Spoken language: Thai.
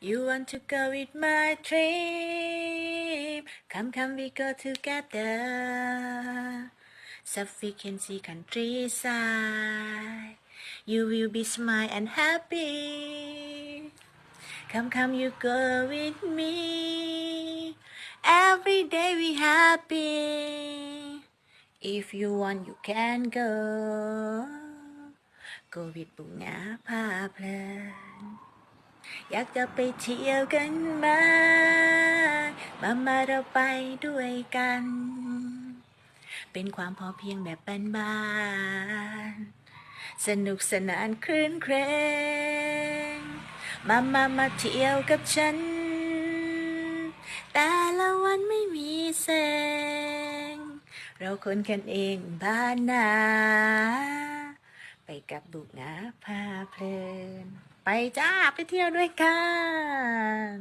You want to go with my trip Come come we go together Sufficiency countryside You will be smile and happy Come, come, you go with me. Every day we happy. If you want, you can go. Go with บุงงาพาเพลินอยากจะไปเที่ยวกันมา มามาเราไปด้วยกัน เป็นความพอเพียงแบบบ้านๆสนุกสนานคลื่นเครงมามามาเที่ยวกับฉัน แต่ละวันไม่มีแสง เราคนกันเองบ้านนา กับบุกงาพาเพลิน ไปจ้า ไปเที่ยวด้วยกัน